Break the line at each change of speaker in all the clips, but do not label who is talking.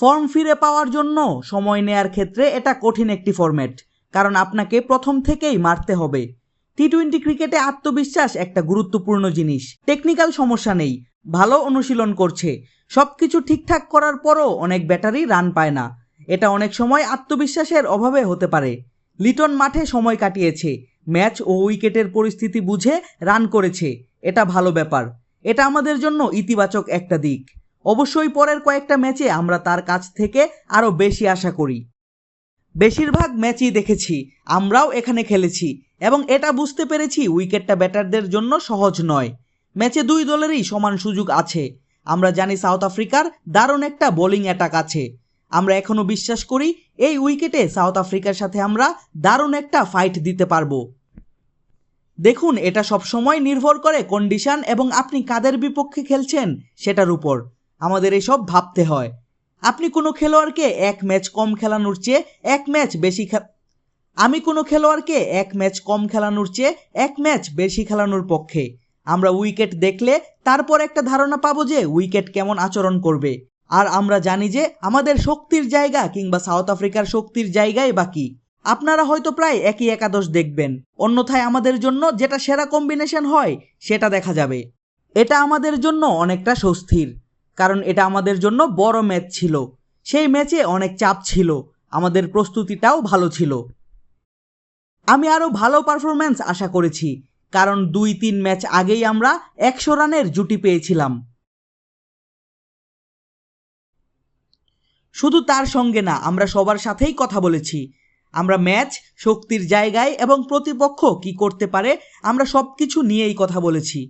Form ফিরে পাওয়ার জন্য সময় নেয়ার ক্ষেত্রে এটা কঠিন একটি ফরম্যাট কারণ আপনাকে প্রথম থেকেই মারতে হবে। টি টোয়েন্টি ক্রিকেটে আত্মবিশ্বাস একটা গুরুত্বপূর্ণ জিনিস। টেকনিক্যাল সমস্যা নেই, ভালো অনুশীলন করছে। সব কিছু ঠিকঠাক করার পরও অনেক ব্যাটারি রান পায় না। এটা অনেক সময় আত্মবিশ্বাসের অভাবে হতে পারে। লিটন মাঠে সময় কাটিয়েছে, ম্যাচ ও উইকেটের পরিস্থিতি বুঝে রান করেছে। এটা ভালো ব্যাপার। এটা আমাদের জন্য ইতিবাচক একটা দিক। অবশ্যই পরের কয়েকটা ম্যাচে আমরা তার কাছ থেকে আরও বেশি আশা করি। বেশিরভাগ ম্যাচই দেখেছি, আমরাও এখানে খেলেছি এবং এটা বুঝতে পেরেছি উইকেটটা ব্যাটারদের জন্য সহজ নয়। ম্যাচে দুই দলেরই সমান সুযোগ আছে। আমরা জানি সাউথ আফ্রিকার দারুণ একটা বোলিং অ্যাটাক আছে। আমরা এখনও বিশ্বাস করি এই উইকেটে সাউথ আফ্রিকার সাথে আমরা দারুণ একটা ফাইট দিতে পারব। দেখুন, এটা সবসময় নির্ভর করে কন্ডিশন এবং আপনি কাদের বিপক্ষে খেলছেন সেটার উপর। আমাদের এসব ভাবতে হয়। আপনি কোনো খেলোয়াড়কে এক ম্যাচ কম খেলানোর চেয়ে এক ম্যাচ বেশি আমি কোনো খেলোয়াড়কে এক ম্যাচ কম খেলানোর চেয়ে এক ম্যাচ বেশি খেলানোর পক্ষে। আমরা উইকেট দেখলে তারপর একটা ধারণা পাবো যে উইকেট কেমন আচরণ করবে। আর আমরা জানি যে আমাদের শক্তির জায়গা কিংবা সাউথ আফ্রিকার শক্তির জায়গায় বাকি আপনারা হয়তো প্রায় একই একাদশ দেখবেন। অন্যথায় আমাদের জন্য যেটা সেরা কম্বিনেশন হয়, সেটা দেখা যাবে। এটা আমাদের জন্য অনেকটা স্বস্তির। কারণ এটা আমাদের জন্য বড় ম্যাচ ছিল। সেই ম্যাচে অনেক চাপ ছিল। আমাদের প্রস্তুতিটাও ভালো ছিল। আমি আরও ভালো পারফরম্যান্স আশা করেছি, কারণ দুই তিন ম্যাচ আগেই আমরা একশো রানের জুটি পেয়েছিলাম। শুধু তার সঙ্গে না, আমরা সবার সাথেই কথা বলেছি। আমরা ম্যাচ, শক্তির জায়গায় এবং প্রতিপক্ষ কি করতে পারে, আমরা সব কিছু নিয়েই কথা বলেছি।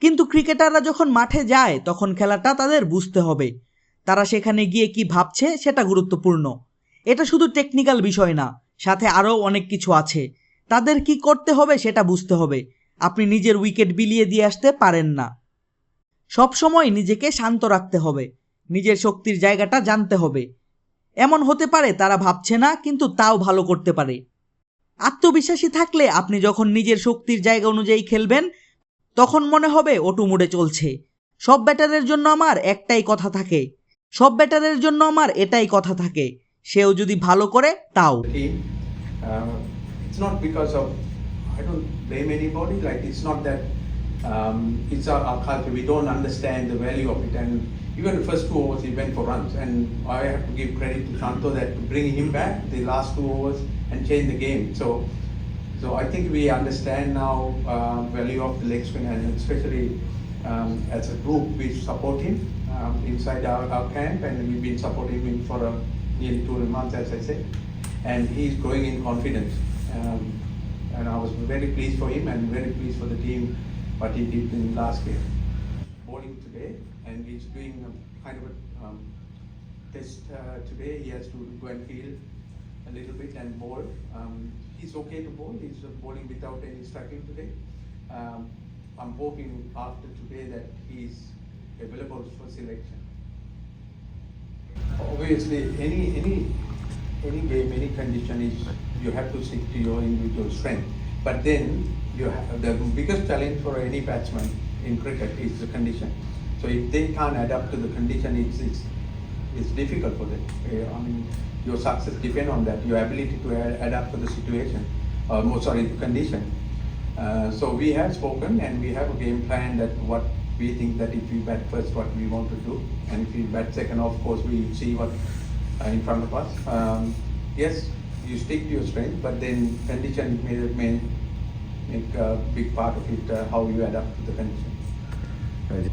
কিন্তু ক্রিকেটাররা যখন মাঠে যায়, তখন খেলাটা তাদের বুঝতে হবে। তারা সেখানে গিয়ে কি ভাবছে সেটা গুরুত্বপূর্ণ। এটা শুধু টেকনিক্যাল বিষয় না, সাথে আরও অনেক কিছু আছে। তাদের কি করতে হবে সেটা বুঝতে হবে। আপনি নিজের উইকেট বিলিয়ে দিয়ে আসতে পারেন না। সবসময় নিজেকে শান্ত রাখতে হবে। নিজের শক্তির জায়গাটা জানতে হবে। এমন হতে পারে তারা ভাবছে না, কিন্তু তাও ভালো করতে পারে। আত্মবিশ্বাসী থাকলে আপনি যখন নিজের শক্তির জায়গা অনুযায়ী খেলবেন তখন মনে হবে ওটু মুড়ে চলছে। সব ব্যাটারের জন্য আমার একটাই কথা থাকে। সব ব্যাটারের জন্য আমার এটাই কথা থাকে। সেও যদি ভালো করে, তাও।
And change the game. So so I think we understand now uh, value of the spin and especially um, as a group we support him um, inside our, our camp and we've been supporting him for a, nearly two months as I said and he's growing in confidence. Um, and I was very pleased for him and very pleased for the team what he did in last game. Bowling today and he's doing a kind of a um, test uh, today. He has to go and field a little bit and bowl. He's okay to bowl. He's bowling without any struggling today. Um, I'm hoping after today that he's available for selection. Obviously, any any any game, any condition is you have to stick to your individual strength. But then you have the biggest challenge for any batsman in cricket is the condition. So if they can't adapt to the condition, it's it's, it's difficult for them. I mean, your success depend on that, your ability to a- adapt to the situation, or more sorry, the condition. Uh, so we have spoken and we have a game plan that what we think that if we bat first, what we want to do, and if we bat second, of course, we see what uh, in front of us. Um, yes, you stick to your strength, but then condition may, may make a big part of it, uh, how you adapt to the condition.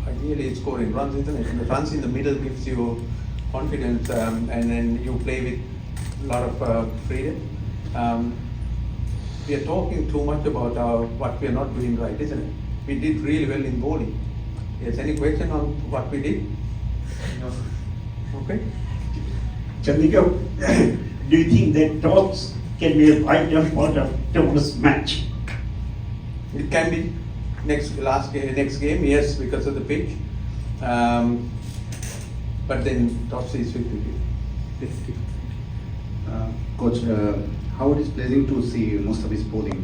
Ideally, it's scoring runs, isn't it? The runs in the middle gives you confidence, um, and then you play with a lot of uh, freedom. Um, we are talking too much about our, what we are not doing right, isn't it? We did really well in bowling. Yes, any question on what we did? No. Okay.
Chandika, do you think that toss can be a vital part of tomorrow's match?
It can be next last next game, yes, because of the pitch. Um, but then toss is 50
Uh, Coach, uh, how it is pleasing to see most of his bowling